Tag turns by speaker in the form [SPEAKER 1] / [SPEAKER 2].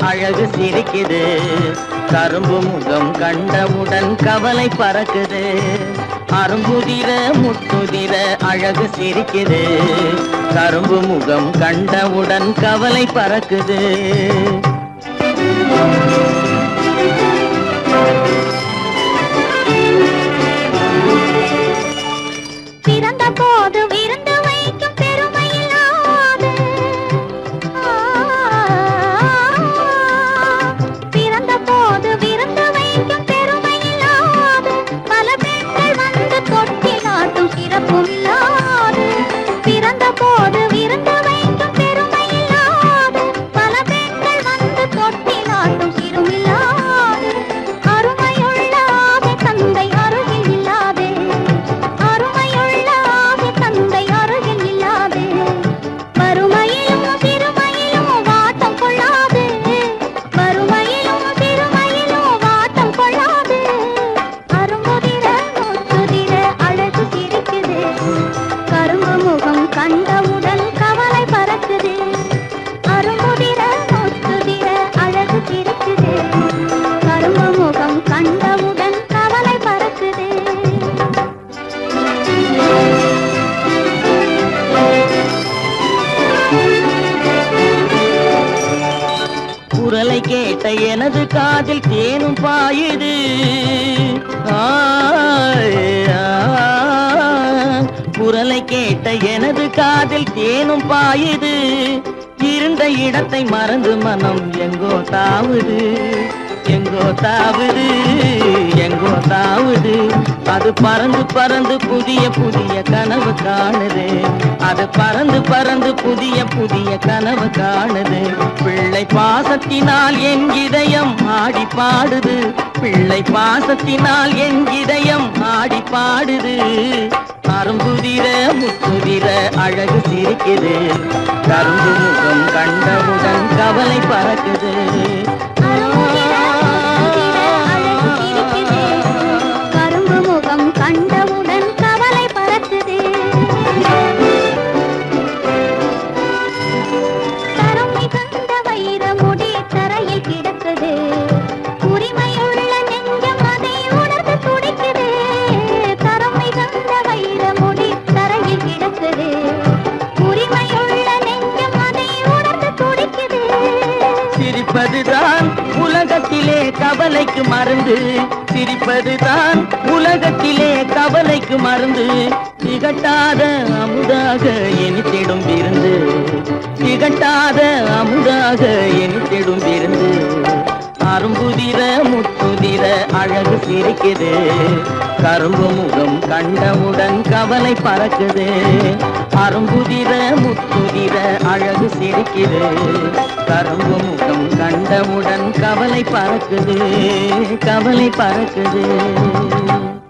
[SPEAKER 1] அழகு சிரிக்குது. கரும்பு முகம் கண்டவுடன் கவலை பறக்குது. அரும்புதிர முட்டுதிர அழகு சிரிக்குது. கரும்பு முகம் கண்டவுடன் கவலை பறக்குது. குரலை கேட்ட எனது காதில் தேனும் பாயுது. ஆ. குரலை கேட்ட எனது காதில் தேனும் பாயுது. இருந்த இடத்தை மறந்து மனம் எங்கோ தாவுது. எங்கோ தாவுது எங்கோ தாவுது. அது பறந்து பறந்து புதிய புதிய கனவு காணுது. அது பறந்து பறந்து புதிய புதிய கனவு காணுது. பாசத்தினால் என் இதயம் ஆடி பாடுது பிள்ளை பாசத்தினால் என் இதயம் ஆடி பாடுது அரும்புதிர முத்துதிர அழகு சிரிக்குது. கரும்பு முகம் கண்டவுடன் கவலை பறக்குது. உலகத்திலே கவலைக்கு மருந்து. சிரிப்பதுதான் உலகத்திலே கவலைக்கு மருந்து. திகட்டாத அமுதாக எனித்திடும் விருந்து. திகட்டாத அமுதாக எனித்திடும் விருந்து. அரும்புதிர முத்துதிர அழகு சிரிக்குது. கரும்பு முகம் கண்டவுடன் கவலை பறக்குது. அரும்புதிர முத்துதிர அழகு சிரிக்குது. கரும்பு கவலை பறக்குது கவலை பறக்குது.